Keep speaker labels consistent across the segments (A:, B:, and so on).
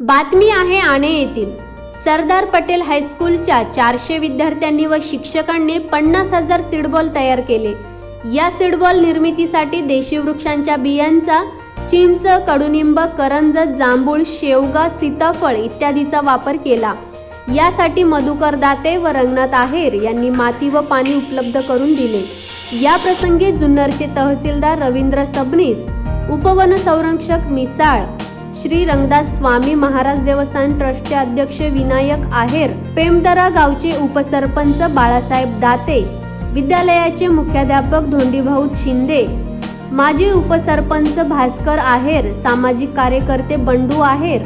A: बातमी आहे आणे येथील. सरदार पटेल हायस्कूलच्या चारशे विद्यार्थ्यांनी व शिक्षकांनी पन्नास हजार सीडबॉल तयार केले. या सीडबॉल निर्मितीसाठी देशी वृक्षांच्या बियांचा चिंच कडुनिंब करंज जांभूळ शेवगा सीताफळ इत्यादीचा वापर केला. यासाठी मधुकर दाते व रंगनाथ आहेर यांनी माती व पाणी उपलब्ध करून दिले. या प्रसंगी जुन्नरचे तहसीलदार रवींद्र सबनीस उपवन संरक्षक मिसाळ श्री रंगदास स्वामी महाराज देवस्थान ट्रस्टचे अध्यक्ष विनायक आहेर पेमदरा गावचे उपसरपंच बाळासाहेब दाते विद्यालयाचे मुख्याध्यापक धोंडीभाऊ शिंदे माजी उपसरपंच भास्कर आहेर सामाजिक कार्यकर्ते बंडू आहेर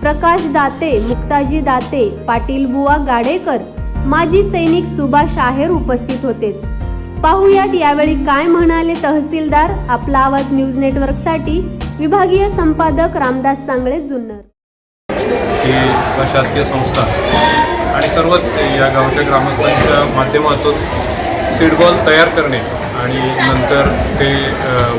A: प्रकाश दाते मुक्ताजी दाते पाटील बुवा गाडेकर माजी सैनिक सुभाष आहेर उपस्थित होते. पाहुयात यावेळी काय म्हणाले तहसीलदार? आपला आवाज न्यूज नेटवर्कसाठी विभागीय संपादक रामदास सांगळे जुन्नर.
B: ही प्रशासकीय संस्था आणि सर्वच या गावच्या ग्रामस्थांच्या माध्यमातून सीडबॉल तयार करणे आणि नंतर ते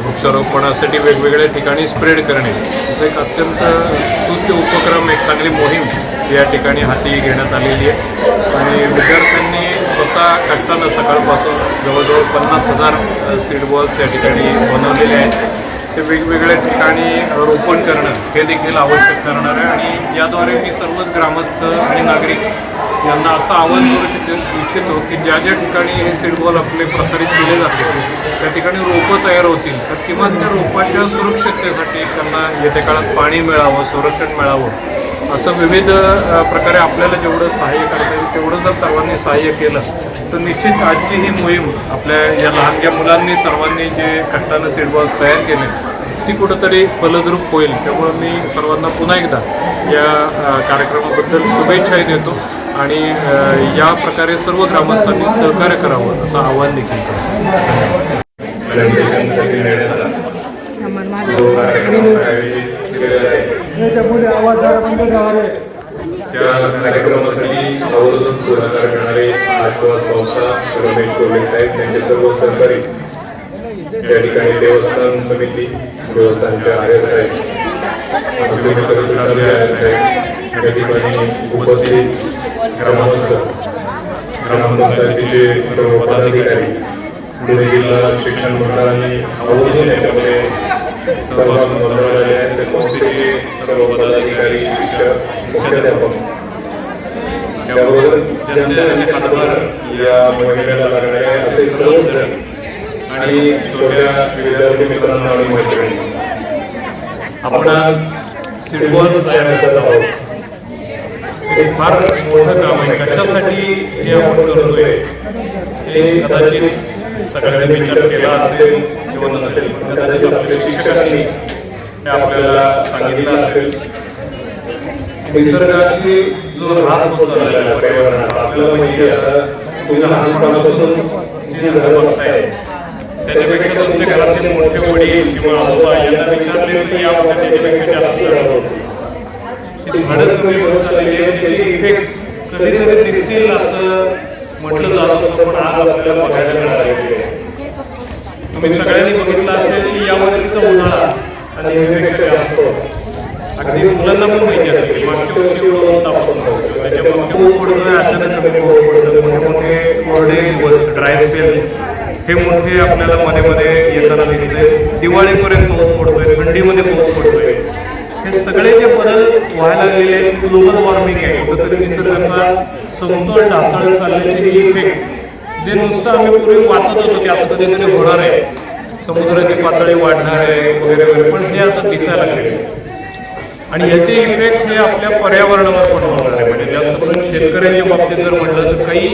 B: वृक्षारोपणासाठी वेगवेगळ्या ठिकाणी स्प्रेड करणे याचा एक अत्यंत स्तुत्य उपक्रम एक चांगली मोहीम या ठिकाणी हाती घेण्यात आलेली आहे. आणि विद्यार्थ्यांनी स्वतः करताना सकाळपासून जवळजवळ पन्नास हजार सीडबॉल्स या ठिकाणी बनवलेले आहेत. ते वेगवेगळ्या ठिकाणी रोपण करणं हे देखील आवश्यक ठरणार आहे. आणि याद्वारे मी सर्वच ग्रामस्थ आणि नागरिक यांना असं आवाहन करू शक इच्छितो की ज्या ज्या ठिकाणी हे सीडबॉल आपले प्रसारित केले जाते त्या ठिकाणी रोपं तयार होतील. तर किमान त्या रोपांच्या सुरक्षिततेसाठी त्यांना येत्या काळात पाणी मिळावं संरक्षण मिळावं. असं विविध प्रकारे आपल्याला जेवढं सहाय्य करता येईल तेवढं जर सर्वांनी सहाय्य केलं तर निश्चित आजची ही मोहीम आपल्या या लहानग्या मुलांनी सर्वांनी जे कष्टानं सीडबॉल्स तयार केले ती कुठंतरी फलद्रूप होईल. त्यामुळे मी सर्वांना पुन्हा एकदा या कार्यक्रमाबद्दल शुभेच्छाही देतो आणि या प्रकारे सर्व ग्रामस्थांनी सहकार्य करावं असं आवाहन देखील करतो.
C: आवाज बंद
B: त्या कार्यक्रमासाठी आवर्जून पुढाकार करणारे आश्वास संस्था रमेश कोल्हे साहेब त्यांचे सर्व सहकारी त्या ठिकाणी देवस्थान समिती देवस्थानचे आर्य साहेब आपले ठिकाणी उपस्थित ग्रामस्थ ग्रामपंचायतीचे सर्व पदाधिकारी पुणे जिल्हा शिक्षण मंडळाने आवर्जून याच्यामध्ये सहभाग नोंदवलेले आहेत त्या संस्थेचे सर्व पदाधिकारी मुख्याध्यापक त्याबरोबरच हातभार या मोहिमेला लागणारे असे सर्वच आणि छोट्या विद्यार्थी मित्रांना आणि मैत्रिणी आपण आज सिडबॉल आहोत हे फार मोठं काम आहे कशासाठी हे आपण करतोय हे कदाचित सगळ्यांनी विचार केला असेल किंवा नसेल कदाचित आपल्या शिक्षकांनी हे आपल्याला सांगितलं असेल. निसर्गाची जो ऱ्हास होत चाललेला आहे पर्यावरणाचा आपल्याला माहिती आहे आता तुम्ही लहानपणापासून जी झाडं बघताय त्याच्यापेक्षा तुमच्या घरातले मोठे वडील किंवा आजोबा यांना विचारले की या वर्गात त्याच्यापेक्षा जास्त झाडं होती. झाडं कमी होत चाललेली आहे त्याची इफेक्ट कधीतरी दिसतील असं म्हटलं जात होतं पण आज आपल्याला बघायला मिळाले तुम्ही सगळ्यांनी बघितलं असेल की या वर्षीचा उन्हाळा आणि नेहमीपेक्षा जास्त होता. अगदी मुलांना पण माहिती असेल की मागच्या वर्षी त्याच्यामुळे अचानक कमी पडतोय मोठे दिवस ड्राय स्पेल हे मोठे आपल्याला मध्ये मध्ये येताना दिसते दिवाळीपर्यंत पाऊस पडतोय थंडीमध्ये पाऊस पडतोय. हे सगळे जे बदल व्हायला लागलेले आहेत ग्लोबल वॉर्मिंग आहे. कुठेतरी निसर्गाचा समतोल ढासळत चाललेले हे इफेक्ट जे नुसतं आम्ही पूर्वी वाचत होतो की असं कधीतरी होणार आहे. समुद्राची पातळी वाढणार आहे वगैरे वगैरे पण हे आता दिसायला लागले. आणि याचे इफेक्ट हे आपल्या पर्यावरणावर पण होणार आहे. म्हणजे जास्त करून शेतकऱ्यांच्या बाबतीत जर म्हटलं तर काही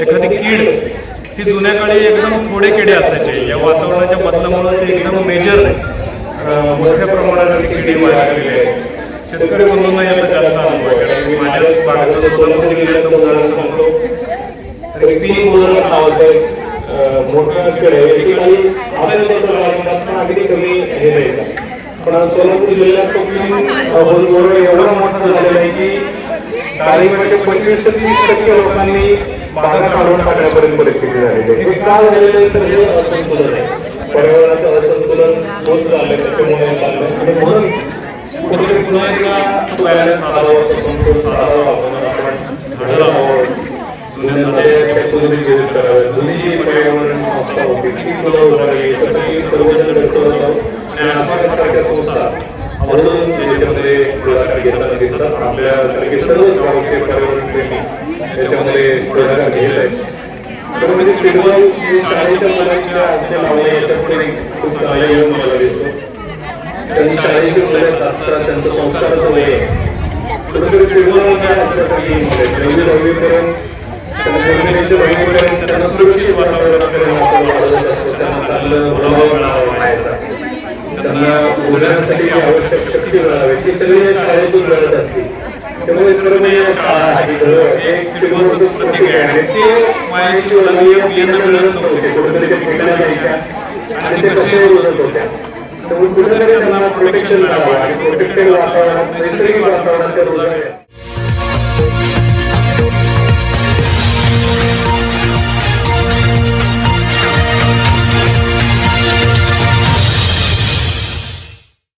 B: एखादी कीड ही जुन्या काळी एकदम थोडे किडे असायचे. या वातावरणाच्या बदलामुळे ते एकदम मेजर मोठ्या प्रमाणात ती किडी वाढलेली आहे शेतकरी बंधूंना याचा जास्त अनुभव आहे. कारण मी माझ्याच बागेचं सोलापूर जिल्ह्याचं उदाहरण सांगतो तर तीन गोळा नावाचं मोठा खेळ आहे एकेकाळी असायचं तर अगदी कमी हे द्यायचं पण सोलापूर जिल्ह्यात तो तीन एवढा मोठा झालेला आहे की कार्यक्रमाचे पंचवीस ते तीस टक्के लोकांनी बाजार काढून टाकण्यापर्यंत परिस्थिती झालेली आहे. हे का झालेलं आहे तर हे असंतुलन आहे. पर्यावरणाचं असंतुलन होत चाललंय त्याच्यामुळे चाललंय. आणि म्हणून कुठेतरी पुन्हा एकदा तो balance साधावा, तो साधावा आपण आपण झाडं लावावं. जुन्यांमध्ये जुनी जी पर्यावरण संस्था होती, ती पुन्हा उभारली. तर सर्वजण एकत्र आणि संस्था त्याच्यामध्ये पुढाकार घेताना दिसतात. आपल्यासारखे सर्व पर्यावरण प्रेमी याच्यामध्ये पुढाकार घेत आहेत तर म्हणजे शाळेच्या मुलांच्या याच्यापुढे खूप चांगला योग मला दिसतो त्यांनी शाळेची मुलं असतात त्यांचं संस्काराचं वय आहे कुठेतरी नववी दहावीपर्यंत सुरक्षित वातावरणापर्यंत त्यांना बोलण्यासाठी आवश्यक शक्ती मिळावी ती सगळी असते. त्यामुळे म्हणजे एक आहे. ते मायाची मिळत नव्हते. कुठेतरी जायच्या आणि ते कसे बोलत होत्या. त्यामुळे कुठेतरी त्यांना प्रोटेक्शन मिळावं आणि प्रोटेक्टेड वातावरणात नैसर्गिक वातावरणात त्या